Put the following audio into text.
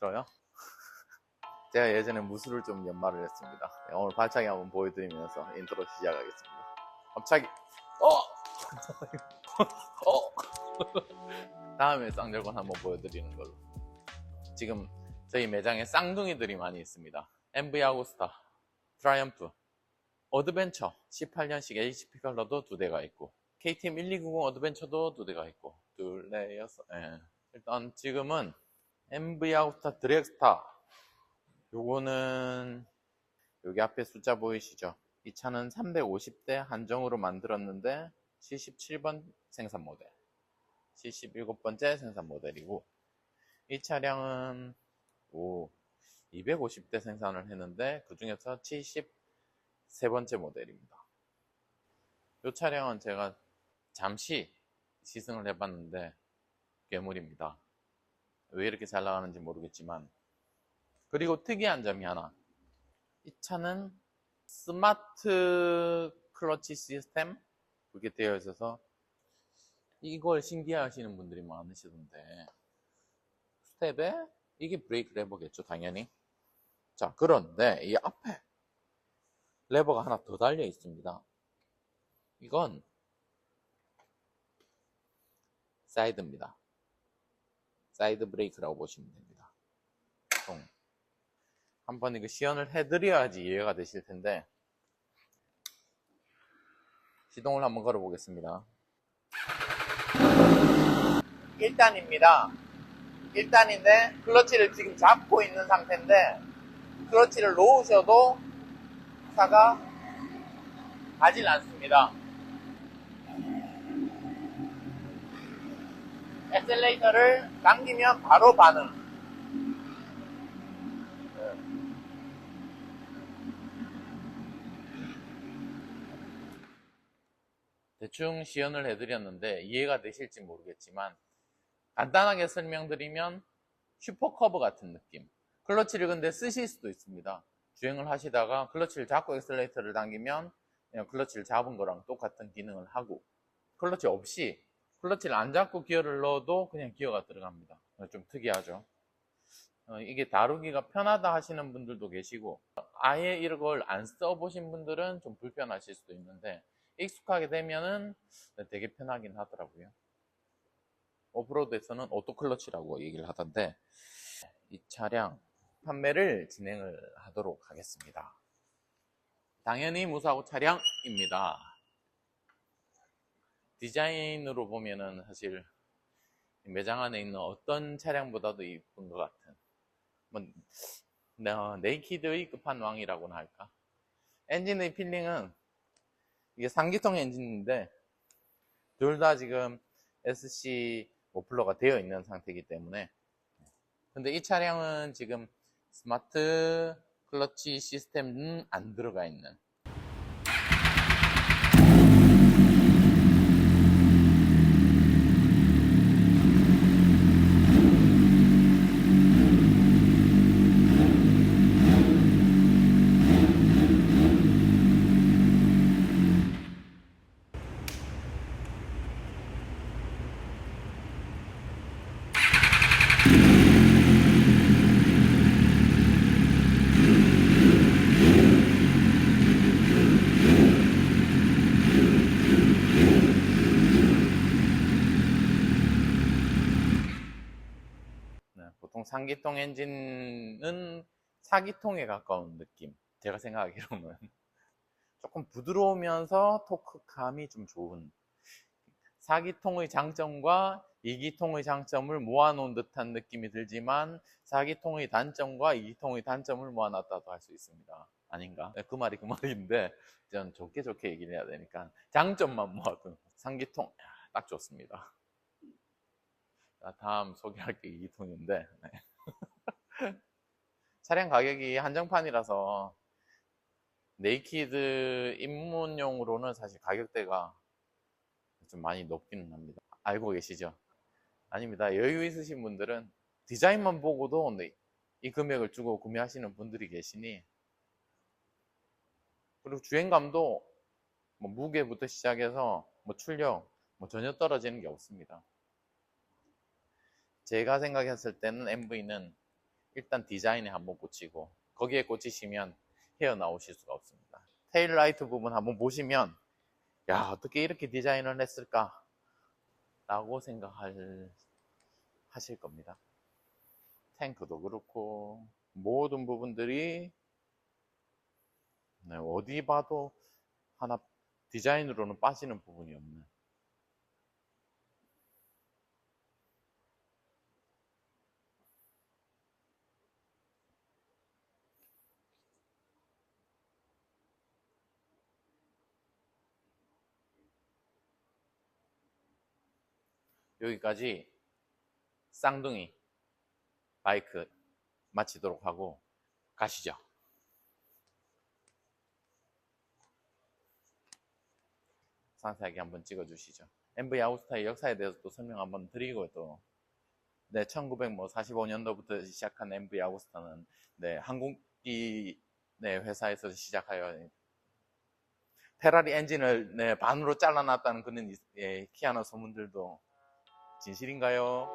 싫어요? 제가 예전에 무술을 좀 연마를 했습니다. 네, 오늘 발차기 한번 보여드리면서 인트로 시작하겠습니다. 갑자기 어! 어! 다음에 쌍절곤 한번 보여드리는 걸로. 지금 저희 매장에 쌍둥이들이 많이 있습니다. MV 아구스타, 트라이엄프, 어드벤처 18년식 HP 컬러도 두 대가 있고 KTM 1290 어드벤처도 두 대가 있고 둘, 넷, 여섯 예. 일단 지금은 MV 아구스타 드랙스타 요거는 여기 앞에 숫자 보이시죠? 이 차는 350대 한정으로 만들었는데 77번 생산 모델 77번째 생산 모델이고 이 차량은 오 250대 생산을 했는데 그 중에서 73번째 모델입니다. 이 차량은 제가 잠시 시승을 해봤는데 괴물입니다. 왜 이렇게 잘 나가는지 모르겠지만 그리고 특이한 점이 하나. 이 차는 스마트 클러치 시스템? 그게 되어 있어서 이걸 신기해 하시는 분들이 많으시던데 스텝에 이게 브레이크 레버겠죠 당연히? 자 그런데 이 앞에 레버가 하나 더 달려 있습니다. 이건 사이드입니다 사이드 브레이크라고 보시면 됩니다. 총. 한번 이거 시연을 해드려야지 이해가 되실 텐데. 시동을 한번 걸어 보겠습니다. 1단입니다. 1단인데 클러치를 지금 잡고 있는 상태인데 클러치를 놓으셔도 차가 가질 않습니다 엑셀레이터를 당기면 바로 반응. 대충 시연을 해드렸는데 이해가 되실지 모르겠지만 간단하게 설명드리면 슈퍼커브 같은 느낌. 클러치를 근데 쓰실 수도 있습니다. 주행을 하시다가 클러치를 잡고 엑셀레이터를 당기면 그냥 클러치를 잡은 거랑 똑같은 기능을 하고 클러치 없이 클러치를 안 잡고 기어를 넣어도 그냥 기어가 들어갑니다 좀 특이하죠 어, 이게 다루기가 편하다 하시는 분들도 계시고 아예 이걸 안 써보신 분들은 좀 불편하실 수도 있는데 익숙하게 되면은 되게 편하긴 하더라고요. 오프로드에서는 오토클러치라고 얘기를 하던데 이 차량 판매를 진행을 하도록 하겠습니다. 당연히 무사고 차량입니다. 디자인으로 보면은 사실 매장 안에 있는 어떤 차량보다도 이쁜 것 같은. 뭐 네이키드의 끝판왕이라고나 할까? 엔진의 필링은 이게 3기통 엔진인데 둘 다 지금 SC 모플러가 되어 있는 상태이기 때문에. 근데 이 차량은 지금 스마트 클러치 시스템은 안 들어가 있는 네, 보통 3기통 엔진은 4기통에 가까운 느낌. 제가 생각하기로는. 조금 부드러우면서 토크감이 좀 좋은. 4기통의 장점과 2기통의 장점을 모아놓은 듯한 느낌이 들지만 4기통의 단점과 2기통의 단점을 모아놨다도 할수 있습니다. 아닌가? 네, 그 말이 그 말인데 전 좋게 좋게 얘기를 해야 되니까 장점만 모아둔 3기통 딱 좋습니다. 자, 다음 소개할 게 2기통인데 차량 가격이 한정판이라서 네이키드 입문용으로는 사실 가격대가 좀 많이 높기는 합니다. 알고 계시죠? 아닙니다. 여유 있으신 분들은 디자인만 보고도 네, 이 금액을 주고 구매하시는 분들이 계시니 그리고 주행감도 뭐 무게부터 시작해서 뭐 출력 뭐 전혀 떨어지는 게 없습니다. 제가 생각했을 때는 MV는 일단 디자인에 한번 꽂히고 거기에 꽂히시면 헤어나오실 수가 없습니다. 테일 라이트 부분 한번 보시면 야 어떻게 이렇게 디자인을 했을까 라고 생각할 하실 겁니다. 탱크도 그렇고 모든 부분들이 네, 어디 봐도 하나 디자인으로는 빠지는 부분이 없는 여기까지 쌍둥이 바이크 마치도록 하고 가시죠. 상세하게 한번 찍어주시죠. MV 아웃스타의 역사에 대해서 또 설명 한번 드리고 또 네, 1945년도부터 시작한 MV 아우스타는 네, 항공기 네, 회사에서 시작하여 페라리 엔진을 네, 반으로 잘라놨다는 그런 이- 예, 희한한 소문들도 진실인가요?